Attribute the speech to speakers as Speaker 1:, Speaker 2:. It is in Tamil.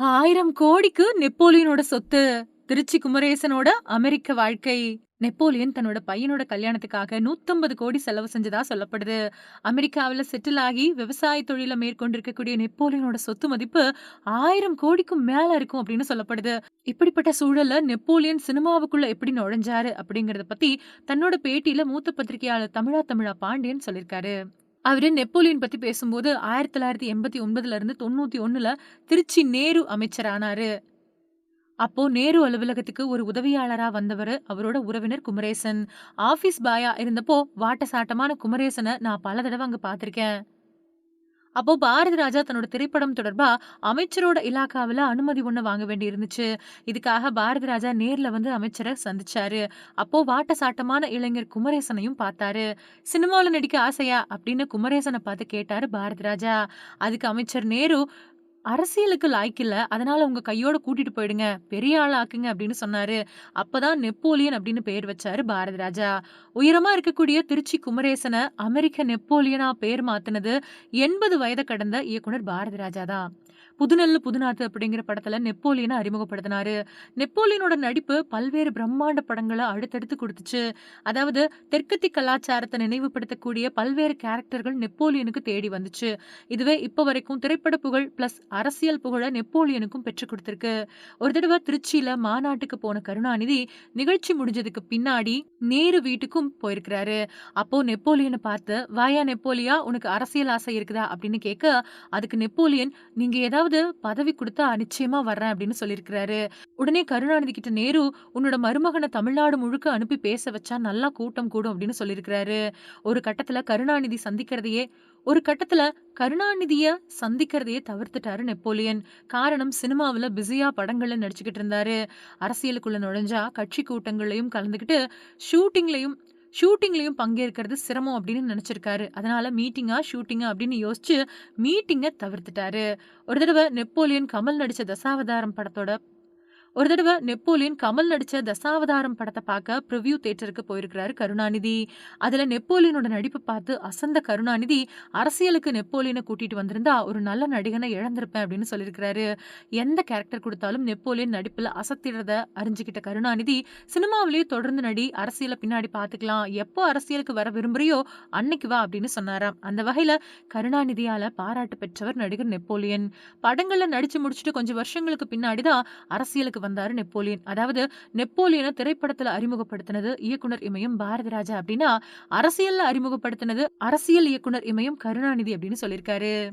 Speaker 1: ஆயிரம் கோடிக்கு நெப்போலியனோட சொத்து திருச்சி குமரேசனோட அமெரிக்க வாழ்க்கை நெப்போலியன் தன்னோட பையனோட கல்யாணத்துக்காக 150 கோடி செலவு செஞ்சதா சொல்லப்படுது. அமெரிக்காவுல செட்டில் ஆகி விவசாய தொழில மேற்கொண்டிருக்கக்கூடிய நெப்போலியனோட சொத்து மதிப்பு ஆயிரம் கோடிக்கும் மேல இருக்கும் அப்படின்னு சொல்லப்படுது. இப்படிப்பட்ட சூழல்ல நெப்போலியன் சினிமாவுக்குள்ள எப்படி நுழைஞ்சாரு அப்படிங்கறத பத்தி தன்னோட பேட்டியில மூத்த பத்திரிகையாளர் தமிழா தமிழா பாண்டியன் சொல்லியிருக்காரு. அவரு நெப்போலியன் பத்தி பேசும்போது 1989ல இருந்து 91ல திருச்சி நேரு அமைச்சரானாரு. அப்போ நேரு அலுவலகத்துக்கு ஒரு உதவியாளரா வந்தவரு அவரோட உறவினர் குமரேசன். ஆஃபீஸ் பாயா இருந்தப்போ வாட்டசாட்டமான குமரேசனை நான் பல தடவை அங்க பார்த்துருக்கேன் அப்போ பாரதி ராஜா தன்னோட திரைப்படம் தொடர்பா அமைச்சரோட இலாகாவுல அனுமதி ஒண்ணு வாங்க வேண்டி இருந்துச்சு. இதுக்காக பாரதி ராஜா நேர்ல வந்து அமைச்சரை சந்திச்சாரு. அப்போ வாட்டசாட்டமான இளைஞர் குமரேசனையும் பார்த்தாரு. சினிமாவில் நடிக்க ஆசையா?" அப்படின்னு குமரேசனை பார்த்து கேட்டாரு பாரதி ராஜா. அதுக்கு அமைச்சர் நேரு, "அரசியலுக்கு லாய்க்கில்ல அதனால உங்க கையோட கூட்டிட்டு போயிடுங்க. பெரிய ஆள் ஆக்குங்க" அப்படின்னு சொன்னாரு. அப்பதான் நெப்போலியன் அப்படின்னு பேர் வச்சாரு பாரதி ராஜா. உயரமா இருக்கக்கூடிய திருச்சி குமரேசனை அமெரிக்க நெப்போலியனா பேர் மாத்துனது 80 வயத கடந்த இயக்குனர் பாரதி ராஜா தான். புதுநெல்லு புதுநாத்து அப்படிங்கிற படத்துல நெப்போலியனை அறிமுகப்படுத்தினாரு. நெப்போலியனோட நடிப்பு பல்வேறு பிரம்மாண்ட படங்களை அடுத்தடுத்து கொடுத்துச்சு அதாவது தெற்கத்தி கலாச்சாரத்தை நினைவுபடுத்தக்கூடிய பல்வேறு கேரக்டர்கள் நெப்போலியனுக்கு தேடி வந்துச்சு. இதுவே இப்போ வரைக்கும் திரைப்பட புகழ் பிளஸ் அரசியல் புகழ நெப்போலியனுக்கும் பெற்றுக் கொடுத்திருக்கு ஒரு தடவ திருச்சியில மாநாட்டுக்கு போன கருணாநிதி நிகழ்ச்சி முடிஞ்சதுக்கு பின்னாடி நேரு வீட்டுக்கும் போயிருக்கிறாரு. அப்போ நெப்போலியனை பார்த்து, "வாயா நெப்போலியா உனக்கு அரசியல் ஆசை இருக்குதா?" அப்படின்னு கேட்க, அதுக்கு நெப்போலியன், "நீங்க ஏதாவது பதவி கொடுத்தா நிச்சயமா வர்றேன்" அப்படின்னு சொல்லியிருக்கிறாரு. உடனே கருணாநிதி கிட்ட நேரு, "உன்னோட மருமகனை தமிழ்நாடு முழுக்க அனுப்பி பேச வச்சா நல்லா கூட்டம் கூடும்" அப்படின்னு சொல்லியிருக்கிறாரு. ஒரு கட்டத்துல கருணாநிதி சந்திக்கிறதையே ஒரு கட்டத்துல கருணாநிதிய சந்திக்கிறதையே தவிர்த்துட்டாரு நெப்போலியன். காரணம் சினிமாவில் பிஸியா படங்கள்ல நடிச்சுக்கிட்டு இருந்தாரு. அரசியலுக்குள்ள நுழைஞ்சா கட்சி கூட்டங்களையும் கலந்துக்கிட்டு ஷூட்டிங்லையும் ஷூட்டிங்லயும் பங்கேற்கிறது சிரமம் அப்படின்னு நினைச்சிருக்காரு. அதனால மீட்டிங்கா, ஷூட்டிங்கா அப்படின்னு யோசிச்சு மீட்டிங்கை தவிர்த்துட்டாரு. ஒரு தடவை நெப்போலியன் கமல் நடிச்ச தசாவதாரம் படத்தோட ஒரு தடவை நெப்போலியன் கமல் நடிச்ச தசாவதாரம் படத்தை பார்க்க ப்ரிவ்யூ தேட்டருக்கு போயிருக்கிறாரு கருணாநிதி. அதுல நெப்போலியனோட நடிப்பு பார்த்து அசந்த கருணாநிதி, "அரசியலுக்கு நெப்போலியனை கூட்டிட்டு வந்திருந்தா ஒரு நல்ல நடிகனை இழந்திருப்பேன்" அப்படின்னு சொல்லியிருக்கிறாரு. எந்த கேரக்டர் கொடுத்தாலும் நெப்போலியன் நடிப்புல அசத்திடுறத அறிஞ்சிக்கிட்ட கருணாநிதி, "சினிமாவிலேயே தொடர்ந்து நடி. அரசியலை பின்னாடி பார்த்துக்கலாம். எப்போ அரசியலுக்கு வர விரும்புறியோ அன்னைக்கு வா" அப்படின்னு சொன்னாராம். அந்த வகையில கருணாநிதியால பாராட்டு பெற்றவர் நடிகர் நெப்போலியன். படங்கள்ல நடிச்சு முடிச்சுட்டு கொஞ்சம் வருஷங்களுக்கு பின்னாடி தான் அரசியலுக்கு வந்தாரு நெப்போலியன். அதாவது நெப்போலியனை திரைப்படத்துல அறிமுகப்படுத்தினது இயக்குனர் இமயம் பாரதிராஜா அப்படின்னா, அரசியல்ல அறிமுகப்படுத்தினது அரசியல் இயக்குனர் இமயம் கருணாநிதி அப்படின்னு சொல்லியிருக்காரு.